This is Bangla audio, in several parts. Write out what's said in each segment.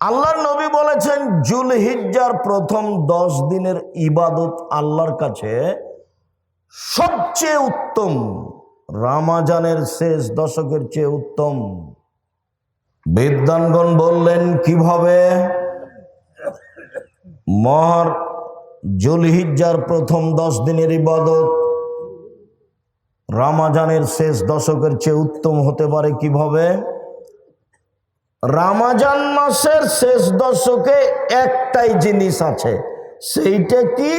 আল্লাহর নবী বলেছেন, জুলহিজ্জার প্রথম দশ দিনের ইবাদত আল্লাহর কাছে সবচেয়ে উত্তম, রামাজানের শেষ দশকের চেয়ে উত্তম। বিদ্যানগণ বললেন, কীভাবে? মহর জুলহিজ্জার প্রথম দশ দিনের ইবাদত রামাজানের শেষ দশকের চেয়ে উত্তম হতে পারে কীভাবে? রামাজান মাসের শেষ দশকে একটাই জিনিস আছে, সেইটা কি?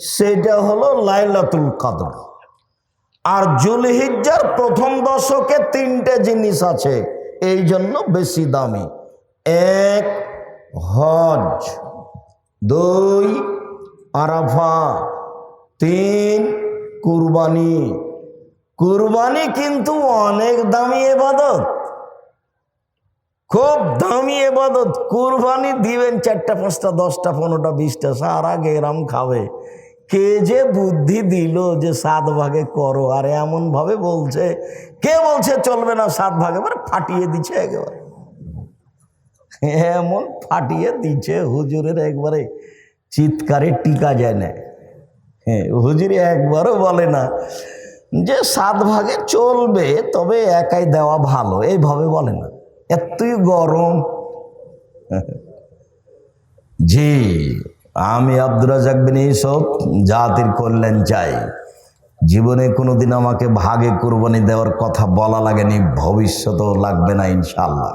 সেটা হলো লাইলাতুল কাদর। আর জুলহিজ্জার প্রথম দশকে তিনটে জিনিস আছে, এই জন্য বেশি দামি। এক, হজ। দুই, আরাফা। তিন, কুরবানি। কুরবানি কিন্তু অনেক দামি এবাদত। খুব দামি এবাদত। কুরবানি দিবেন চারটা, পাঁচটা, দশটা, পনেরোটা, বিশটা, সারা গেরাম খাবে। কে যে বুদ্ধি দিল যে সাত ভাগে করো, আর এমন ভাবে বলছে, কে বলছে চলবে না সাত ভাগে? মানে ফাটিয়ে দিচ্ছে একেবারে। এমন ফাটিয়ে দিচ্ছে হুজুরের একবারে চিৎকারে টিকা যায় না। হ্যাঁ হুজুরি একবারও বলে না যে সাত ভাগে চলবে, তবে একাই দেওয়া ভালো, এইভাবে বলে না। এতই গরম। জি, আমি আব্দুর রাজাক বিন ইসব জাতির কল্যাণ চাই। জীবনে কোনোদিন আমাকে ভাগে কোরবানি দেওয়ার কথা বলা লাগেনি, ভবিষ্যতেও লাগবে না ইনশাল্লাহ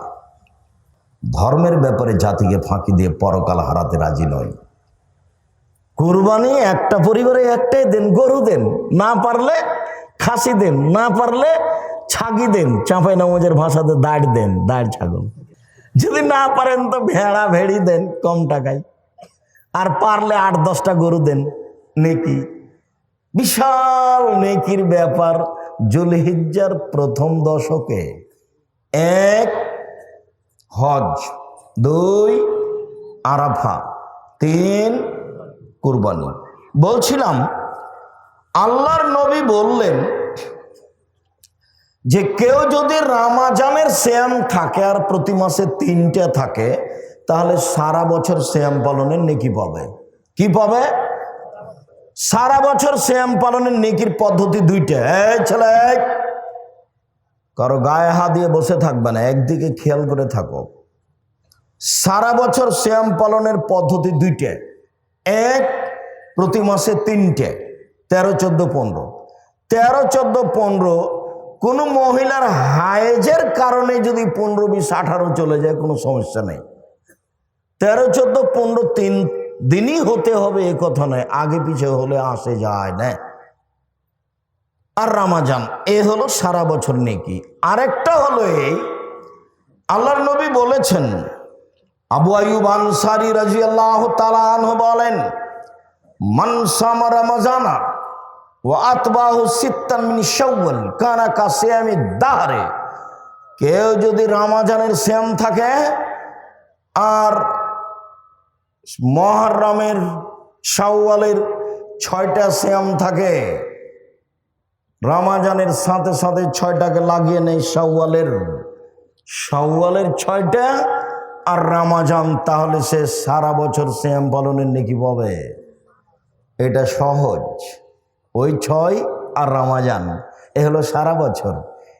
ধর্মের ব্যাপারে জাতিকে ফাঁকি দিয়ে পরকাল হারাতে রাজি নয় কুরবানি একটা পরিবারে একটাই দেন, গরু দেন, না পারলে খাসি দেন, না পারলে ছাগি দেন, চাঁপাই নামাজের ভাষাতে দাঁড় দেন, দাঁড় ছাগল যদি না পারেন তো ভেড়া ভেড়ি দেন, কম টাকায়। আর পারলে আট, দশটা গরু দেন, নেকি। বিশাল নেকির ব্যাপার, জুলহিজ্জার প্রথম দশকে। এক, হজ। দুই, আরাফা। তিন, কুরবানি। বলছিলাম, আল্লাহর নবী বললেন যে কেউ যদি রামাজানের শ্যাম থাকে আর প্রতি মাসে তিনটে থাকে, তাহলে সারা বছর শ্যাম পালনের নেকি পাবে। কি পাবে? সারা বছর শ্যাম পালনের নেকির পদ্ধতি দুইটা। ছেলে। কারও গায়ে হাত দিয়ে বসে থাকবে না, একদিকে খেয়াল করে থাকো। সারা বছর শ্যাম পালনের পদ্ধতি দুইটা। এক, প্রতি মাসে তিনটে। তেরো, চোদ্দ, পনেরো। তেরো, চোদ্দ, পনেরো কোনো মহিলার হায়েজের কারণে যদি পনেরো, বিশ, আঠারো চলে যায়, কোনো সমস্যা নেই। তেরো, চোদ্দ, পনেরো, তিন দিনই হতে হবে, এ কথা নয়। আগে পিছে হলে আসে যায় না। আর রামাজান, এ হলো সারা বছর নেকি। আরেকটা হলো এই, আল্লাহর নবী বলেছেন, আবু আয়ুব আনসারি রাজি আল্লাহ বলেন মানসামা রামাজানা ও আতবাহু সিত্তান মিন শাওয়াল কানা কা সিয়ামি দাহরে। কেউ যদি রামাজানের শ্যাম থাকে, আর মহরমের শাওয়ালের ছয়টা শ্যাম থাকে, রামাজানের সাথে সাথে ছয়টাকে লাগিয়ে নেই শাওয়ালের শাওয়ালের ছয়টা আর রামাজান, তাহলে সে সারা বছর শ্যাম পালনের নাকি পাবে। এটা সহজ। ওই ছয় আর রামাজান, এ হলো সারা বছর।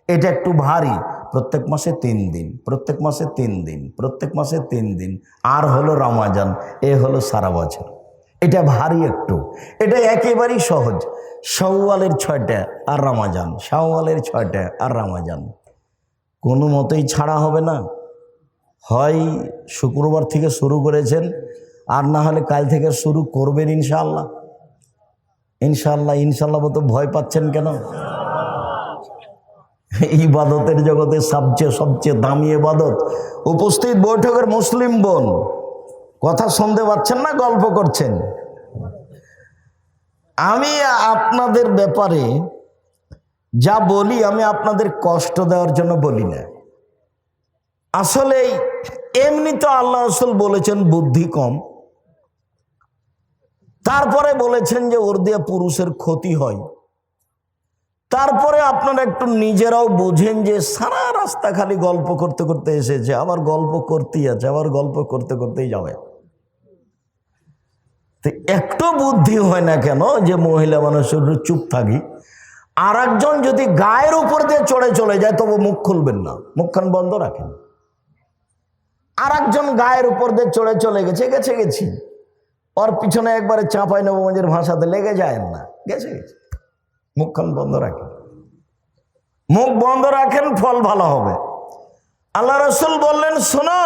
এটা একটু ভারী, প্রত্যেক মাসে তিন দিন, প্রত্যেক মাসে তিন দিন, প্রত্যেক মাসে তিন দিন, আর হলো রামাজান, এ হলো সারা বছর। এটা ভারী একটু, এটা একেবারেই সহজ। শাওয়ালের ছয়টা আর রামাজান, শাওয়ালের ছয়টা আর রামাজান। কোনো মতেই ছাড়া হবে না। হয় শুক্রবার থেকে শুরু করেছেন, আর না হলে কাল থেকে শুরু করবেন ইনশাআল্লাহ। ইনশাল্লাহ ইনশাল্লাহ তো ভয় পাচ্ছেন কেন? ইবাদতের জগতে সবচেয়ে সবচেয়ে দামি ইবাদত। উপস্থিত বৈঠকের মুসলিম বোন, কথা শুনতে পাচ্ছেন না, গল্প করছেন? আমি আপনাদের ব্যাপারে যা বলি, আমি আপনাদের কষ্ট দেওয়ার জন্য বলি না। আসলে এমনি তো আল্লাহ রসুল বলেছেন, বুদ্ধি কম। তারপরে বলেছেন যে ওর দিয়ে পুরুষের ক্ষতি হয়। তারপরে আপনারা একটু নিজেরাও বোঝেন যে সারা রাস্তা খালি গল্প করতে করতে এসেছে, আবার গল্প করতেই আছে, আবার গল্প করতে করতেই যাবে। তো একটু বুদ্ধি হয় না কেন যে মহিলা মানুষের চুপ থাকি? আর একজন যদি গায়ের উপর দিয়ে চড়ে চলে যায়, তবু মুখ খুলবেন না, মুখখান বন্ধ রাখেন। আর একজন গায়ের উপর দিয়ে চড়ে চলে গেছে গেছে গেছি। ওর পিছনে একবারে চাঁপাই নবগঞ্জের ভাষাতে লেগে যায় না গেছে গেছে মুখখান বন্ধ রাখেন মুখ বন্ধ রাখেন ফল ভালো হবে আল্লাহ রসুল বললেন শোনো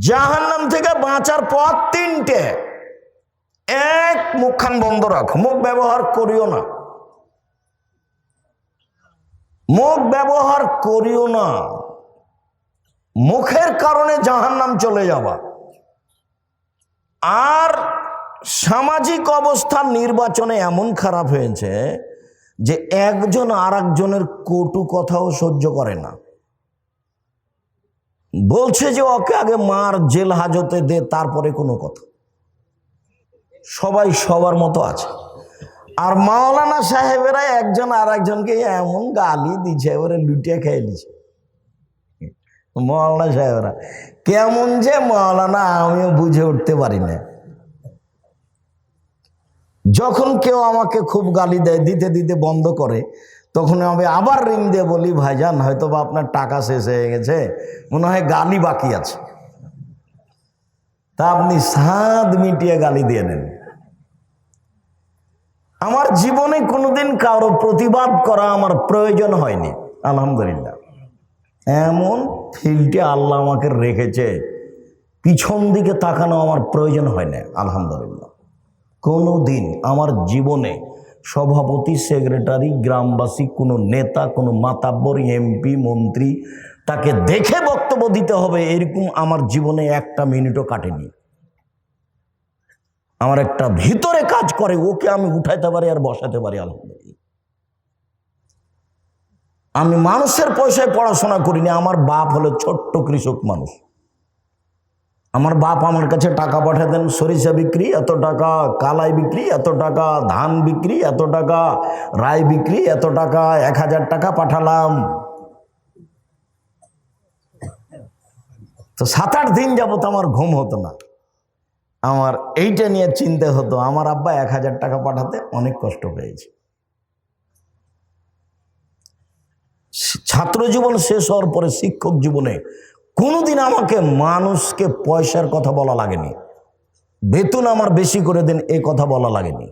জাহান্নাম থেকে বাঁচার পথ তিনটে এক মুখখান বন্ধ রাখো মুখ ব্যবহার করিও না মুখ ব্যবহার করিও না মুখের কারণে জাহান্নাম চলে যাবা আর সামাজিক অবস্থা নির্বাচনে এমন খারাপ হয়েছে যে একজন আর একজনের কটু কথাও সহ্য করে না। বলছে যে ওকে আগে মার, জেল হাজতে দে, তারপরে কোনো কথা। সবাই সবার মতো আছে। আর মাওলানা সাহেবেরা একজন আর একজনকে এমন গালি দিচ্ছে এবারে লুটিয়ে খেয়ে দিচ্ছে মাওলানা সাহেবরা কেমন যে মাওলানা, আমিও বুঝে উঠতে পারি না যখন কেউ আমাকে খুব গালি দেয়, দিতে দিতে বন্ধ করে, তখন আমি আবার রিং দিয়ে বলি, ভাইজান হয়তো বা আপনার টাকা শেষ হয়ে গেছে। মনে হয় গালি বাকি আছে। তা আপনি সাত মিটিয়ে গালি দিয়ে নেন আমার জীবনে কোনোদিন কারও প্রতিবাদ করা আমার প্রয়োজন হয়নি, আলহামদুলিল্লাহ। এমন ফিল্ডে আল্লাহ আমাকে রেখেছে, পিছন দিকে তাকানো আমার প্রয়োজন হয় না আলহামদুলিল্লাহ। কোনো দিন আমার জীবনে সভাপতি, সেক্রেটারি, গ্রামবাসী, কোনো নেতা, কোনো মাতাব্বর, এমপি, মন্ত্রী, তাকে দেখে বক্তব্য দিতে হবে, এরকম আমার জীবনে একটা মিনিটও কাটেনি। আমার একটা ভিতরে কাজ করে, ওকে আমি উঠাইতে পারি আর বসাতে পারি, আলহামদুলিল্লাহ। আমি মানুষের পয়সায় পড়াশোনা করিনি, আমার বাপ হলো ছোট্ট কৃষক মানুষ। আমার বাপ আমার কাছে টাকা পাঠাতেন সরিষা বিক্রি, এত টাকা কালাই বিক্রি, এত টাকা ধান বিক্রি, এত টাকা রায় বিক্রি, এত টাকা এক হাজার টাকা পাঠালাম। তো সাত আট দিন যাবত আমার ঘুম হতো না। আমার এইটা নিয়ে চিন্তা হতো, আমার আব্বা এক হাজার টাকা পাঠাতে অনেক কষ্ট পেয়েছে। ছাত্র জীবন শেষ হওয়ার পরে শিক্ষক জীবনে কোনোদিন আমাকে মানুষকে পয়সার কথা বলা লাগেনি। বেতন আমার বেশি করে দেন, এ কথা বলা লাগেনি।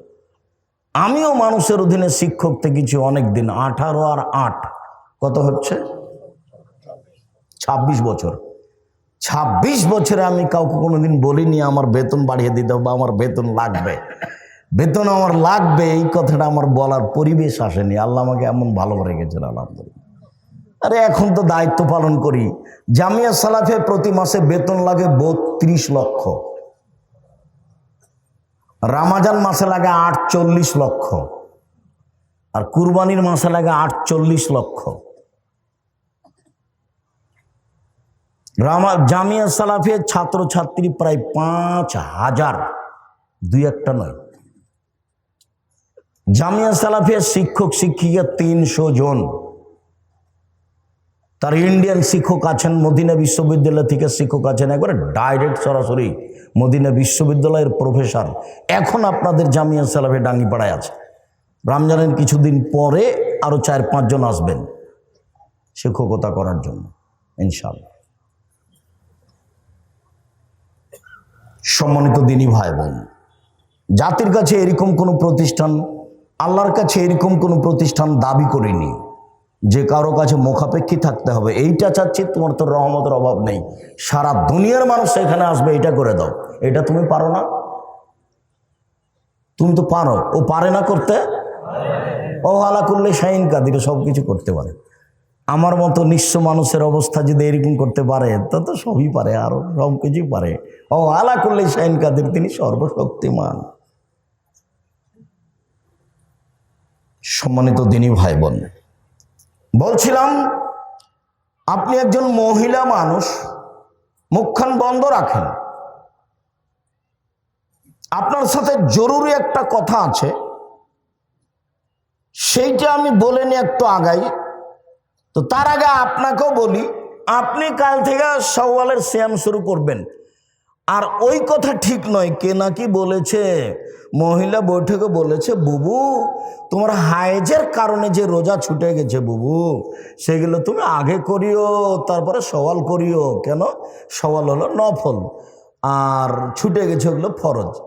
আমিও মানুষের অধীনে শিক্ষক থেকেছি অনেক দিন, আঠারো আর আট। কত হচ্ছে? ছাব্বিশ বছর। ছাব্বিশ বছরে আমি কাউকে কোনোদিন বলিনি আমার বেতন বাড়িয়ে দিতে বা আমার বেতন লাগবে। বেতন আমার লাগবে, এই কথাটা আমার বলার পরিবেশ আসেনি। আল্লাহ আমাকে এমন ভালো রেখেছেন, আলহামদুলিল্লাহ। আরে এখন তো দায়িত্ব পালন করি। জামিয়া সালাফে প্রতি মাসে বেতন লাগে বত্রিশ লক্ষ। রামাজান মাসে লাগে আটচল্লিশ লক্ষ। আর কুরবানির মাসে লাগে আটচল্লিশ লক্ষ। রামা জামিয়া সালাফিয়া ছাত্রছাত্রী প্রায় পাঁচ হাজার। দুই একটা নয়। জামিয়া সালাফিয়া শিক্ষক শিক্ষিকা তিনশো জন। তার ইন্ডিয়ান শিক্ষক আছেন, মদিনা বিশ্ববিদ্যালয় থেকে শিক্ষক আছেন, একবারে ডাইরেক্ট সরাসরি মদিনা বিশ্ববিদ্যালয়ের প্রফেসর এখন আপনাদের জামিয়া সালাফে ডাঙ্গিপাড়ায় আছে। রমজানের কিছুদিন পরে আরও চার পাঁচজন আসবেন শিক্ষকতা করার জন্য ইনশাল্লাহ সম্মানিত দিনী ভাই বোন জাতির কাছে এরকম কোনো প্রতিষ্ঠান, আল্লাহর কাছে এরকম কোনো প্রতিষ্ঠান দাবি করিনি। যে কারও কাছে মুখাপেক্ষী থাকতে হবে, এইটা চাচ্ছি, তোমার তো রহমতের অভাব নেই। সারা দুনিয়ার মানুষ এখানে আসবে, এটা করে দাও। এটা তুমি পারো না? তুমি তো পারো। ও পারে না করতে? ও হালা করলে শাইন কাদির সব কিছু করতে পারে। আমার মতো নিঃস্ব মানুষের অবস্থা যদি এরকম করতে পারে, তা তো সবই পারে, আরও সব কিছুই পারে। ও আলা করলে শাইন কাদির, তিনি সর্বশক্তিমান। সম্মানিত দিনী ভাই বোন বলছিলাম, আপনি একজন মহিলা মানুষ, মুখখান বন্ধ রাখেন। আপনার সাথে জরুরি একটা কথা আছে। সেইটা আমি বলে নি একটু আগাই। তো তার আগে আপনাকেও বলি, আপনি কাল থেকে সওয়ালের শ্যাম শুরু করবেন। আর ওই কথা ঠিক নয়, কে নাকি বলেছে। মহিলা বৈঠকে বলেছে, বুবু, তোমার হাইজের কারণে যে রোজা ছুটে গেছে বুবু, সেগুলো তুমি আগে করিও, তারপরে সওয়াল করিও। কেন? সওয়াল হলো নফল। আর ছুটে গেছে ওগুলো ফরজ।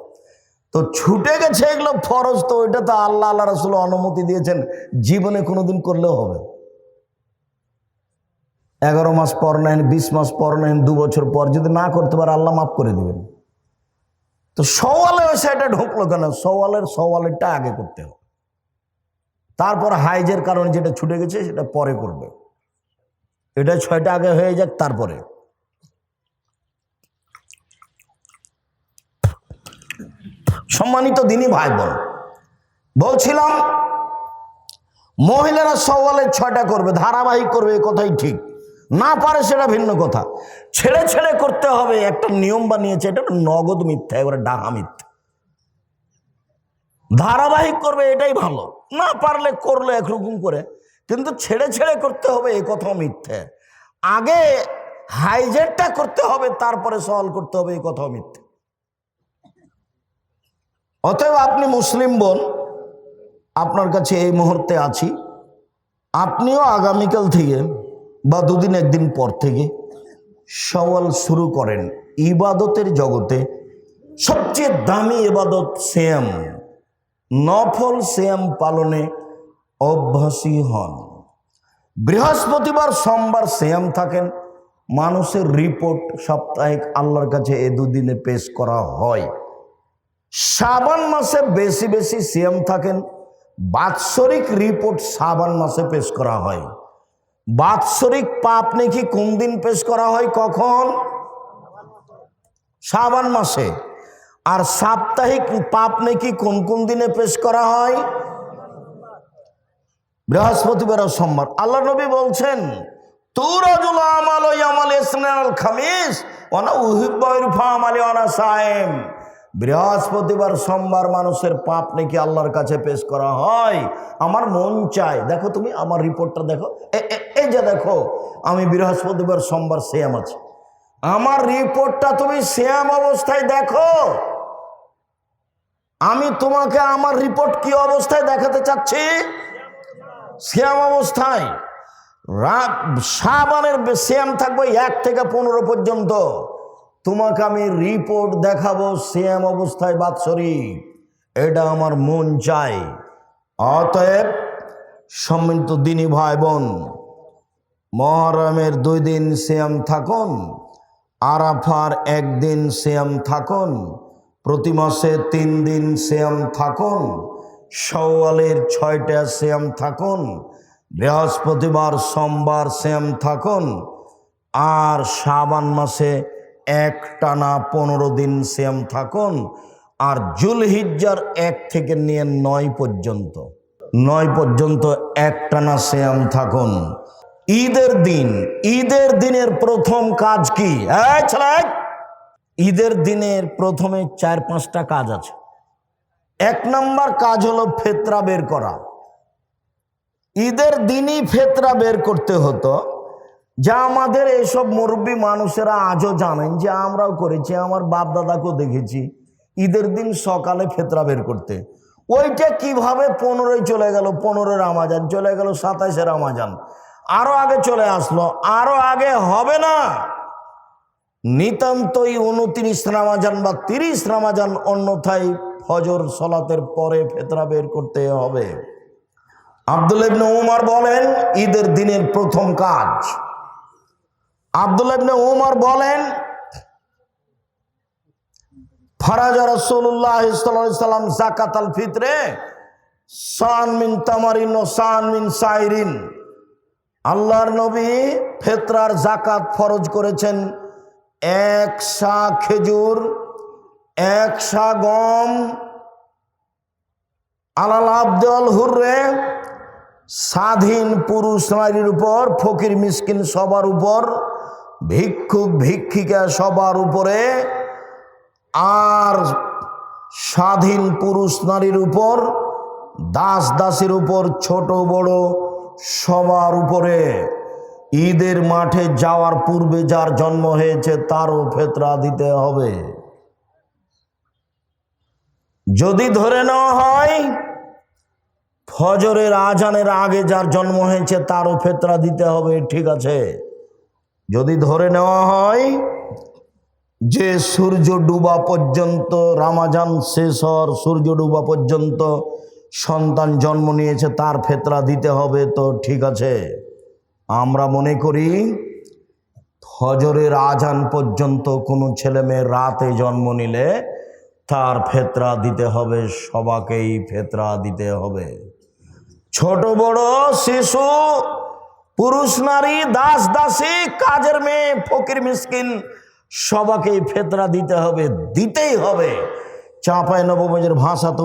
তো ছুটে গেছে এগুলো ফরজ, তো ওইটা তো আল্লাহ আল্লাহ রসুল অনুমতি দিয়েছেন, জীবনে কোনোদিন করলেও হবে। এগারো মাস পর নেন, বিশ মাস পর নেন, দু বছর পর যদি না করতে পারে, আল্লাহ মাফ করে দিবেন। তো সওয়ালে এটা ঢুকলো কেন? সওয়ালের সওয়ালেরটা আগে করতে হবে। তারপর হাইজের কারণে যেটা ছুটে গেছে, সেটা পরে করবে। এটা ছয়টা আগে হয়ে যাক, তারপরে। সম্মানিত দিনই ভাই বোন বলছিলাম, মহিলারা সওয়ালের ছয়টা করবে, ধারাবাহিক করবে, এ কথাই ঠিক। না পারে সেটা ভিন্ন কথা। ছেড়ে ছেড়ে করতে হবে, একটা নিয়ম বানিয়েছে, এটা নগদ মিথ্যা এবারে ডাহা মিথ্যা। ধারাবাহিক করবে, এটাই ভালো। না পারলে করল একরকম করে, কিন্তু ছেড়ে ছেড়ে করতে হবে, এ কথাও মিথ্যে। আগে হাইজেটটা করতে হবে, তারপরে সওয়াল করতে হবে এই কথাও মিথ্যে। অতএব আপনি মুসলিম বোন, আপনার কাছে এই মুহূর্তে আছি। আপনিও আগামীকাল থেকে বা দুদিন একদিন পর থেকে সওয়াল শুরু করেন ইবাদতের জগতে সবচেয়ে দামি ইবাদত শ্যাম নফল শ্যাম পালনে অভ্যাসী হন। বৃহস্পতিবার সোমবার শ্যাম থাকেন। মানুষের রিপোর্ট সাপ্তাহিক আল্লাহর কাছে এ দুদিনে পেশ করা হয়। শ্রাবণ মাসে বেশি বেশি সিএম থাকেন। বাৎসরিক রিপোর্ট শ্রাবণ মাসে পেশ করা হয়। বাৎসরিক পাপ নাকি কোন দিন পেশ করা হয় কখন? শ্রাবণ মাসে। আর সাপ্তাহিক পাপ নাকি কোন কোন দিনে পেশ করা হয়? বৃহস্পতিবার সোমবার। আল্লাহ নবী বলছেন তুরাজুল আমাল আমাল খামিস ওনা উহিব্বাইর ফামালি ওনা সায়েম বৃহস্পতিবার সোমবার মানুষের পাপ নাকি আল্লাহর কাছে পেশ করা হয়? আমার মন চায়। দেখো তুমি, আমার রিপোর্টটা দেখো। এই যে দেখো, আমি বৃহস্পতিবার সোমবার শ্যাম আছি। আমার রিপোর্টটা তুমি শ্যাম অবস্থায় দেখো। আমি তোমাকে আমার রিপোর্ট কি অবস্থায় দেখাতে চাচ্ছি? শ্যাম অবস্থায়। সাবানের শ্যাম থাকবে এক থেকে পনেরো পর্যন্ত। তোমাকে আমি রিপোর্ট দেখাবো শ্যাম অবস্থায় বাৎসরিক। এটা আমার মন চাই অতএব সম্মিলিত দিনী ভাই বোন মহরমের দুই দিন শ্যাম থাকুন, আরাফার একদিন শ্যাম থাকুন, প্রতি মাসে তিন দিন শ্যাম থাকুন সওয়ালের ছয়টা শ্যাম থাকুন, বৃহস্পতিবার, সোমবার শ্যাম থাকুন, আর শ্রাবণ মাসে এক টানা পনেরো দিন শ্যাম থাকুন, আর জুলহিজ্জার এক থেকে নিয়ে নয় পর্যন্ত নয় পর্যন্ত এক টানা শ্যাম থাকুন। ঈদের দিন, ঈদের দিনের প্রথম কাজ কি? ঈদের দিনের প্রথমে চার পাঁচটা কাজ আছে। এক নম্বর কাজ হলো ফেতরা বের করা। ঈদের দিনই ফেতরা বের করতে হতো যা আমাদের এইসব মুরব্বী মানুষেরা আজও জানেন যে আমরাও করেছি, আমার বাপ দাদাকেও দেখেছি, ঈদের দিন সকালে ফেতরা বের করতে। ওইটা কীভাবে পনেরোই চলে গেল, পনেরোই রামাজান, চলে গেল সাতাইশে রামাজান। আরও আগে চলে আসলো, আরও আগে হবে না। নিতান্তই উনত্রিশ রামাজান বা তিরিশ রামাজান অন্যথায় ফজর সলাতের পরে ফেতরা বের করতে হবে। আব্দুল ইবনে উমার বলেন, ঈদের দিনের প্রথম কাজ আব্দুল ইবনে উমার বলেন, ফারাজা রসুল্লাহ সাল্লাম জাকাত আল সান মিন তামারিন ও সান মিন নবী ফেতরার ফরজ করেছেন। এক সা খেজুর, এক সা গম, আলাল হুররে, স্বাধীন পুরুষ নারীর উপর, ফকির মিসকিন সবার উপর ভিক্ষুক ভিক্ষিকা সবার উপরে আর স্বাধীন পুরুষ নারীর উপর, দাস দাসের উপর, ছোট বড় সবার উপরে। ঈদের মাঠে যাওয়ার পূর্বে যার জন্ম হয়েছে তারও ফেতরা দিতে হবে। যদি ধরে নেওয়া হয়, ফজরের আজানের আগে যার জন্ম হয়েছে তারও ফেতরা দিতে হবে, ঠিক আছে। যদি ধরে নেওয়া হয় যে সূর্য ডুবা পর্যন্ত, রামাজান শেষ হওয়ার সূর্য ডুবা পর্যন্ত সন্তান জন্ম নিয়েছে, তার ফেতরা দিতে হবে তো ঠিক আছে। আমরা মনে করি হজরের আজান পর্যন্ত কোনো ছেলে মেয়ে রাতে জন্ম নিলে তার ফেতরা দিতে হবে, সবাকেই ফেতরা দিতে হবে। ছোট বড়, শিশু পুরুষ, নারী, দাস, দাসী, কাজের মেয়ে, ফকির, মিসকিন, সবাকেই ফেতরা দিতে হবে, দিতেই হবে। চাঁপায় নবমের ভাষা তো